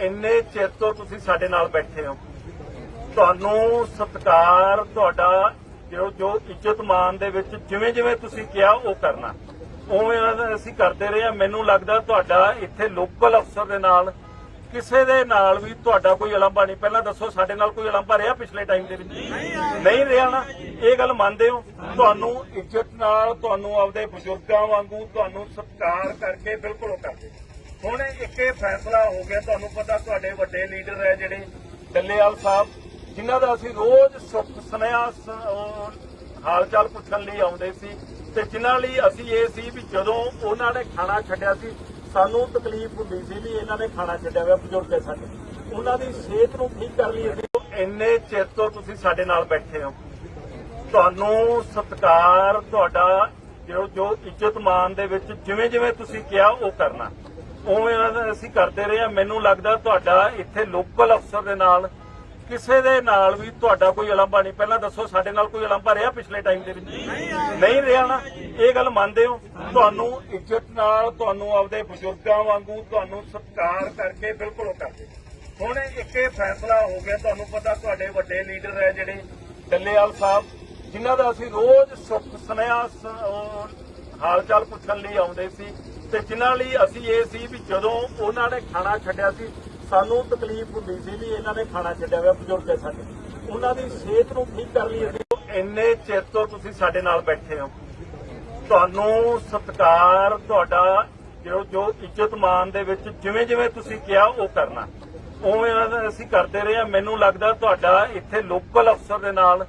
ਇੰਨੇ ਚਿਰ ਤੋਂ ਤੁਸੀਂ ਸਾਡੇ ਨਾਲ ਬੈਠੇ ਹੋ। ਤੁਹਾਨੂੰ ਸਤਿਕਾਰ ਤੁਹਾਡਾ ਜੋ ਜੋ ਇੱਜ਼ਤ ਮਾਨ ਦੇ ਵਿੱਚ ਜਿਵੇਂ ਜਿਵੇਂ ਤੁਸੀਂ ਕਿਹਾ, ਉਹ ਕਰਨਾ। ਉਵੇਂ ਅਸੀਂ ਕਰਦੇ ਰਹੇ ਹਾਂ। ਮੈਨੂੰ ਲੱਗਦਾ ਤੁਹਾਡਾ ਇੱਥੇ ਲੋਕਲ ਅਫਸਰ ਦੇ ਨਾਲ, ਕਿਸੇ ਦੇ ਨਾਲ ਵੀ ਤੁਹਾਡਾ ਕੋਈ ਅਲੰਬਾ ਨਹੀਂ। ਪਹਿਲਾਂ ਦੱਸੋ, ਸਾਡੇ ਨਾਲ ਕੋਈ ਅਲੰਬਾ ਰਿਹਾ ਪਿਛਲੇ ਟਾਈਮ ਦੇ ਵਿੱਚ? ਨਹੀਂ ਰਿਹਾ ਨਾ। ਇਹ ਗੱਲ ਮੰਨਦੇ ਹੋ? ਤੁਹਾਨੂੰ ਇੱਜ਼ਤ ਨਾਲ, ਤੁਹਾਨੂੰ ਆਪਦੇ ਬਜ਼ੁਰਗਾਂ ਵਾਂਗੂ, ਤੁਹਾਨੂੰ ਸਤਿਕਾਰ ਕਰਕੇ ਬਿਲਕੁਲ ਉਹ ਕਰਦੇ ਹੁਣ ਇੱਕ ਇਹ ਫੈਸਲਾ ਹੋ ਗਿਆ, ਤੁਹਾਨੂੰ ਪਤਾ ਤੁਹਾਡੇ ਵੱਡੇ ਲੀਡਰ ਹੈ ਜਿਹੜੇ ਡੱਲੇਵਾਲ ਸਾਹਿਬ, ਜਿਨ੍ਹਾਂ ਦਾ ਅਸੀਂ ਰੋਜ਼ ਸੁੱਖ ਸੁਨੇਹਾ ਸ- ਹਾਲ ਚਾਲ ਪੁੱਛਣ ਲਈ ਆਉਂਦੇ ਸੀ ਤੇ ਜਿਨ੍ਹਾਂ ਲਈ ਅਸੀਂ ਇਹ ਸੀ ਵੀ ਜਦੋਂ ਉਹਨਾਂ ਨੇ ਖਾਣਾ ਛੱਡਿਆ ਸੀ, ਸਾਨੂੰ ਤਕਲੀਫ ਹੁੰਦੀ ਸੀ ਵੀ ਇਹਨਾਂ ਨੇ ਖਾਣਾ ਛੱਡਿਆ ਹੋਇਆ, ਬਜ਼ੁਰਗ ਸਾਡੇ। ਉਹਨਾਂ ਦੀ ਸਿਹਤ ਨੂੰ ਠੀਕ ਕਰ ਲਈ ਅਸੀਂ। ਇੰਨੇ ਚਿਰ ਤੋਂ ਤੁਸੀਂ ਸਾਡੇ ਨਾਲ ਬੈਠੇ ਹੋ। ਤੁਹਾਨੂੰ ਸਤਿਕਾਰ ਤੁਹਾਡਾ, ਜੋ ਜੋ ਇੱਜ਼ਤ ਮਾਨ ਦੇ ਵਿੱਚ ਜਿਵੇਂ ਜਿਵੇਂ ਤੁਸੀਂ ਕਿਹਾ, ਉਹ ਕਰਨਾ। ਉਵੇਂ ਅਸੀਂ ਕਰਦੇ ਰਹੇ ਹਾਂ ਮੈਨੂੰ ਲੱਗਦਾ ਤੁਹਾਡਾ ਇੱਥੇ ਲੋਕਲ ਅਫਸਰ ਦੇ ਨਾਲ, ਕਿਸੇ ਦੇ ਨਾਲ ਵੀ ਤੁਹਾਡਾ ਕੋਈ ਅਲੰਭਾ ਨਹੀਂ। ਪਹਿਲਾਂ ਦੱਸੋ, ਸਾਡੇ ਨਾਲ ਕੋਈ ਅਲੰਭਾ ਰਿਹਾ ਪਿਛਲੇ ਟਾਈਮ ਦੇ ਵਿੱਚ? ਨਹੀਂ ਰਿਹਾ ਨਾ। ਇਹ ਗੱਲ ਮੰਨਦੇ ਹੋ? ਤੁਹਾਨੂੰ ਇੱਜ਼ਤ ਨਾਲ, ਤੁਹਾਨੂੰ ਆਪਦੇ ਬਜ਼ੁਰਗਾਂ ਵਾਂਗੂ ਤੁਹਾਨੂੰ ਸਤਿਕਾਰ ਕਰਕੇ ਬਿਲਕੁਲ ਉਹ ਕਰਦੇ ਹੁਣ ਇੱਕ ਇਹ ਫੈਸਲਾ ਹੋ ਗਿਆ, ਤੁਹਾਨੂੰ ਪਤਾ ਤੁਹਾਡੇ ਵੱਡੇ ਲੀਡਰ ਹੈ ਜਿਹੜੇ ਡੱਲੇਵਾਲ ਸਾਹਿਬ, ਜਿਨ੍ਹਾਂ ਦਾ ਅਸੀਂ ਰੋਜ਼ ਸੁੱਖ ਸੁਨੇਹਾ ਸ- ਹਾਲ ਚਾਲ ਪੁੱਛਣ ਲਈ ਆਉਂਦੇ ਸੀ। ਤੇ ਜਿਨ੍ਹਾਂ ਲਈ ਅਸੀਂ ਇਹ ਸੀ ਵੀ ਜਦੋਂ ਉਹਨਾਂ ਨੇ ਖਾਣਾ ਛੱਡਿਆ ਸੀ, ਸਾਨੂੰ ਤਕਲੀਫ ਹੁੰਦੀ ਸੀ ਵੀ ਇਹਨਾਂ ਨੇ ਖਾਣਾ ਛੱਡਿਆ ਹੋਇਆ ਬਜ਼ੁਰਗ ਸਾਡੇ। ਉਹਨਾਂ ਦੀ ਸਿਹਤ ਨੂੰ ਠੀਕ ਕਰ ਲਈ ਅਸੀਂ। ਇੰਨੇ ਚਿਰ ਤੋਂ ਤੁਸੀਂ ਸਾਡੇ ਨਾਲ ਬੈਠੇ ਹੋ। ਤੁਹਾਨੂੰ ਸਤਿਕਾਰ ਤੁਹਾਡਾ, ਜੋ ਜੋ ਇੱਜ਼ਤ ਮਾਨ ਦੇ ਵਿੱਚ ਜਿਵੇਂ ਜਿਵੇਂ ਤੁਸੀਂ ਕਿਹਾ, ਉਹ ਕਰਨਾ। ਉਵੇਂ ਅਸੀਂ ਕਰਦੇ ਰਹੇ ਹਾਂ। ਮੈਨੂੰ ਲੱਗਦਾ ਤੁਹਾਡਾ ਇੱਥੇ ਲੋਕਲ ਅਫਸਰ ਦੇ ਨਾਲ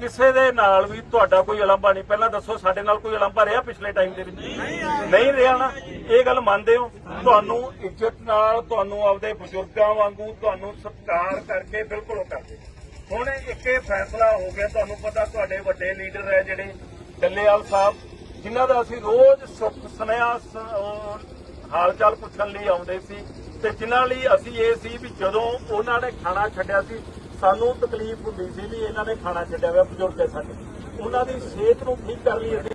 ਕਿਸੇ ਦੇ ਨਾਲ ਵੀ ਤੁਹਾਡਾ ਕੋਈ ਅਲੰਭਾ ਨਹੀਂ। ਪਹਿਲਾਂ ਦੱਸੋ, ਸਾਡੇ ਨਾਲ ਕੋਈ ਅਲੰਭਾ ਰਿਹਾ ਪਿਛਲੇ ਟਾਈਮ ਦੇ ਵਿੱਚ? ਨਹੀਂ ਰਿਹਾ ਨਾ। ਇਹ ਗੱਲ ਮੰਨਦੇ ਹੋ। ਤੁਹਾਨੂੰ ਇੱਜ਼ਤ ਨਾਲ ਤੁਹਾਨੂੰ ਆਪਦੇ ਬਜ਼ੁਰਗਾਂ ਵਾਂਗੂ ਤੁਹਾਨੂੰ ਸਤਿਕਾਰ ਕਰਕੇ ਬਿਲਕੁਲ ਉਹ ਕਰਦੇ। ਹੁਣ ਇੱਕ ਇਹ ਫੈਸਲਾ ਹੋ ਗਿਆ, ਤੁਹਾਨੂੰ ਪਤਾ ਤੁਹਾਡੇ ਵੱਡੇ ਲੀਡਰ ਹੈ ਜਿਹੜੇ ਡੱਲੇਵਾਲ ਸਾਹਿਬ, ਜਿਨ੍ਹਾਂ ਦਾ ਅਸੀਂ ਰੋਜ਼ ਸੁੱਖ ਸੁਨੇਹਾ ਸ- ਹਾਲ ਚਾਲ ਪੁੱਛਣ ਲਈ ਆਉਂਦੇ ਸੀ। ਤੇ ਜਿਨ੍ਹਾਂ ਲਈ ਅਸੀਂ ਇਹ ਸੀ ਵੀ ਜਦੋਂ ਉਹਨਾਂ ਨੇ ਖਾਣਾ ਛੱਡਿਆ ਸੀ ਸਾਨੂੰ ਤਕਲੀਫ ਹੁੰਦੀ ਸੀ ਵੀ ਇਹਨਾਂ ਨੇ ਖਾਣਾ ਛੱਡਿਆ ਹੋਇਆ ਬਜ਼ੁਰਗ ਸਾਡੇ। ਉਹਨਾਂ ਦੀ ਸਿਹਤ ਨੂੰ ਠੀਕ ਕਰ ਲਈ ਅਸੀਂ।